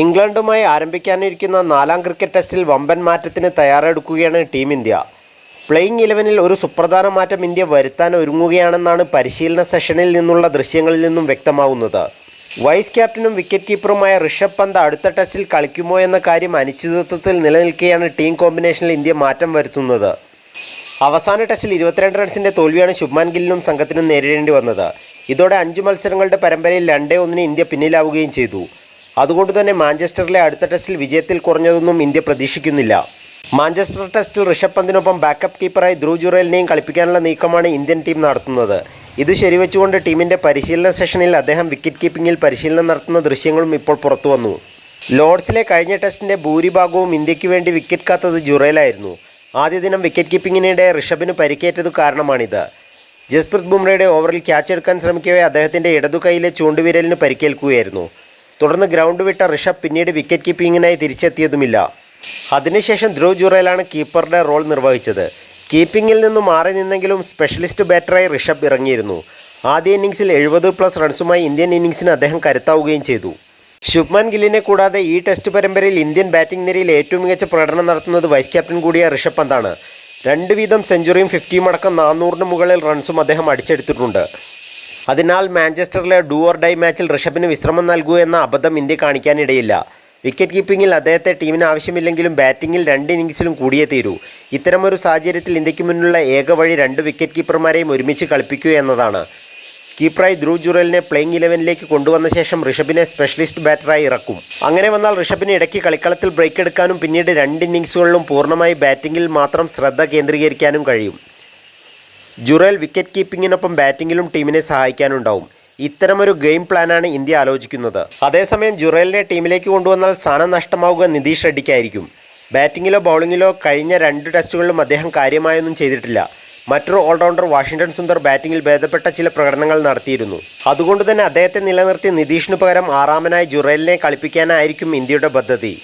ഇംഗ്ലണ്ടുമായി ആരംഭിക്കാനിരിക്കുന്ന നാലാം ക്രിക്കറ്റ് ടെസ്റ്റിൽ വമ്പൻ മാറ്റത്തിന് തയ്യാറെടുക്കുകയാണ് ടീം ഇന്ത്യ. പ്ലേയിങ് ഇലവനിൽ ഒരു സുപ്രധാന മാറ്റം ഇന്ത്യ വരുത്താൻ ഒരുങ്ങുകയാണെന്നാണ് പരിശീലന സെഷനിൽ നിന്നുള്ള ദൃശ്യങ്ങളിൽ നിന്നും വ്യക്തമാവുന്നത്. വൈസ് ക്യാപ്റ്റനും വിക്കറ്റ് കീപ്പറുമായ ഋഷഭ് പന്ത് അടുത്ത ടെസ്റ്റിൽ കളിക്കുമോ എന്ന കാര്യം അനിശ്ചിതത്വത്തിൽ നിലനിൽക്കുകയാണ് ടീം കോമ്പിനേഷനിൽ ഇന്ത്യ മാറ്റം വരുത്തുന്നത്. അവസാന ടെസ്റ്റിൽ ഇരുപത്തിരണ്ട് റൺസിന്റെ തോൽവിയാണ് ശുഭ്മാൻ ഗില്ലിനും സംഘത്തിനും നേരിടേണ്ടി വന്നത്. ഇതോടെ അഞ്ച് മത്സരങ്ങളുടെ പരമ്പരയിൽ രണ്ടേ ഒന്നിന് ഇന്ത്യ പിന്നിലാവുകയും ചെയ്തു. അതുകൊണ്ട് തന്നെ മാഞ്ചസ്റ്ററിലെ അടുത്ത ടെസ്റ്റിൽ വിജയത്തിൽ കുറഞ്ഞതൊന്നും ഇന്ത്യ പ്രതീക്ഷിക്കുന്നില്ല. മാഞ്ചസ്റ്റർ ടെസ്റ്റിൽ ഋഷഭ് പന്തിനൊപ്പം ബാക്കപ്പ് കീപ്പറായി ധ്രുവ് ജുറേലിനെയും കളിപ്പിക്കാനുള്ള നീക്കമാണ് ഇന്ത്യൻ ടീം നടത്തുന്നത്. ഇത് ശരിവെച്ചുകൊണ്ട് ടീമിന്റെ പരിശീലന സെഷനിൽ അദ്ദേഹം വിക്കറ്റ് കീപ്പിംഗിൽ പരിശീലനം നടത്തുന്ന ദൃശ്യങ്ങളും ഇപ്പോൾ പുറത്തു വന്നു. ലോർഡ്സിലെ കഴിഞ്ഞ ടെസ്റ്റിന്റെ ഭൂരിഭാഗവും ഇന്ത്യയ്ക്ക് വേണ്ടി വിക്കറ്റ് കാത്തത് ജുറേലായിരുന്നു. ആദ്യ ദിനം വിക്കറ്റ് കീപ്പിങ്ങിനിടെ ഋഷഭിന് പരിക്കേറ്റതു കാരണമാണിത്. ജസ്പ്രീത് ബുംറയുടെ ഓവറിൽ ക്യാച്ച് എടുക്കാൻ ശ്രമിക്കവേ അദ്ദേഹത്തിന്റെ ഇടതു കൈയിലെ ചൂണ്ടുവിരലിന് പരിക്കേൽക്കുകയായിരുന്നു. തുടർന്ന് ഗ്രൗണ്ട് വിട്ട ഋഷഭ് പിന്നീട് വിക്കറ്റ് കീപ്പിങ്ങിനായി തിരിച്ചെത്തിയതുമില്ല. അതിനുശേഷം ധ്രുവ് ജുറേലാണ് കീപ്പറുടെ റോൾ നിർവഹിച്ചത്. കീപ്പിങ്ങിൽ നിന്നും മാറി നിന്നെങ്കിലും സ്പെഷ്യലിസ്റ്റ് ബാറ്ററായി ഋഷഭ് ഇറങ്ങിയിരുന്നു. ആദ്യ ഇന്നിംഗ്സിൽ എഴുപത് പ്ലസ് റൺസുമായി ഇന്ത്യൻ ഇന്നിംഗ്സിന് അദ്ദേഹം കരുത്താവുകയും ചെയ്തു. ശുഭ്മാൻ ഗില്ലിനെ കൂടാതെ ഈ ടെസ്റ്റ് പരമ്പരയിൽ ഇന്ത്യൻ ബാറ്റിംഗ് നിരയിൽ ഏറ്റവും മികച്ച പ്രകടനം നടത്തുന്നത് വൈസ് ക്യാപ്റ്റൻ കൂടിയ ഋഷഭ് പന്താണ്. രണ്ട് വീതം സെഞ്ചുറിയും ഫിഫ്റ്റിയും അടക്കം നാനൂറിന് മുകളിൽ റൺസും അദ്ദേഹം അടിച്ചെടുത്തിട്ടുണ്ട്. അതിനാൽ മാഞ്ചസ്റ്ററിലെ ഡു ഓർ ഡൈ മാച്ചിൽ ഋഷഭിന് വിശ്രമം നൽകൂ എന്ന അബദ്ധം ഇന്ത്യ കാണിക്കാനിടയില്ല. വിക്കറ്റ് കീപ്പിംഗിൽ അദ്ദേഹത്തെ ടീമിന് ആവശ്യമില്ലെങ്കിലും ബാറ്റിംഗിൽ രണ്ട് ഇന്നിങ്സിലും കൂടിയേ തീരൂ. ഇത്തരമൊരു സാഹചര്യത്തിൽ ഇന്ത്യയ്ക്ക് മുന്നിലുള്ള ഏക വഴി രണ്ട് വിക്കറ്റ് കീപ്പർമാരെയും ഒരുമിച്ച് കളിപ്പിക്കുക എന്നതാണ്. കീപ്പറായി ധ്രുവ് ജുറലിനെ പ്ലേയിങ് ഇലവനിലേക്ക് കൊണ്ടുവന്ന ശേഷം ഋഷഭിനെ സ്പെഷ്യലിസ്റ്റ് ബാറ്ററായി ഇറക്കും. അങ്ങനെ വന്നാൽ ഋഷഭിന് ഇടയ്ക്ക് കളിക്കളത്തിൽ ബ്രേക്ക് എടുക്കാനും പിന്നീട് രണ്ട് ഇന്നിങ്സുകളിലും പൂർണമായി ബാറ്റിംഗിൽ മാത്രം ശ്രദ്ധ കേന്ദ്രീകരിക്കാനും കഴിയും. ജുറേൽ വിക്കറ്റ് കീപ്പിങ്ങിനൊപ്പം ബാറ്റിങ്ങിലും ടീമിനെ സഹായിക്കാനുണ്ടാവും. ഇത്തരമൊരു ഗെയിം പ്ലാനാണ് ഇന്ത്യ ആലോചിക്കുന്നത്. അതേസമയം ജുറേലിനെ ടീമിലേക്ക് കൊണ്ടുവന്നാൽ സ്ഥാനം നഷ്ടമാവുക നിതീഷ് റെഡ്ഡിക്കായിരിക്കും. ബാറ്റിങ്ങിലോ ബൗളിങ്ങിലോ കഴിഞ്ഞ രണ്ട് ടെസ്റ്റുകളിലും അദ്ദേഹം കാര്യമായൊന്നും ചെയ്തിട്ടില്ല. മറ്റൊരു ഓൾറൗണ്ടർ വാഷിംഗ്ടൺ സുന്ദർ ബാറ്റിംഗിൽ ഭേദപ്പെട്ട ചില പ്രകടനങ്ങൾ നടത്തിയിരുന്നു. അതുകൊണ്ട് തന്നെ അദ്ദേഹത്തെ നിലനിർത്തി നിതീഷിനു പകരം ആറാമനായി ജുറേലിനെ കളിപ്പിക്കാനായിരിക്കും ഇന്ത്യയുടെ പദ്ധതി.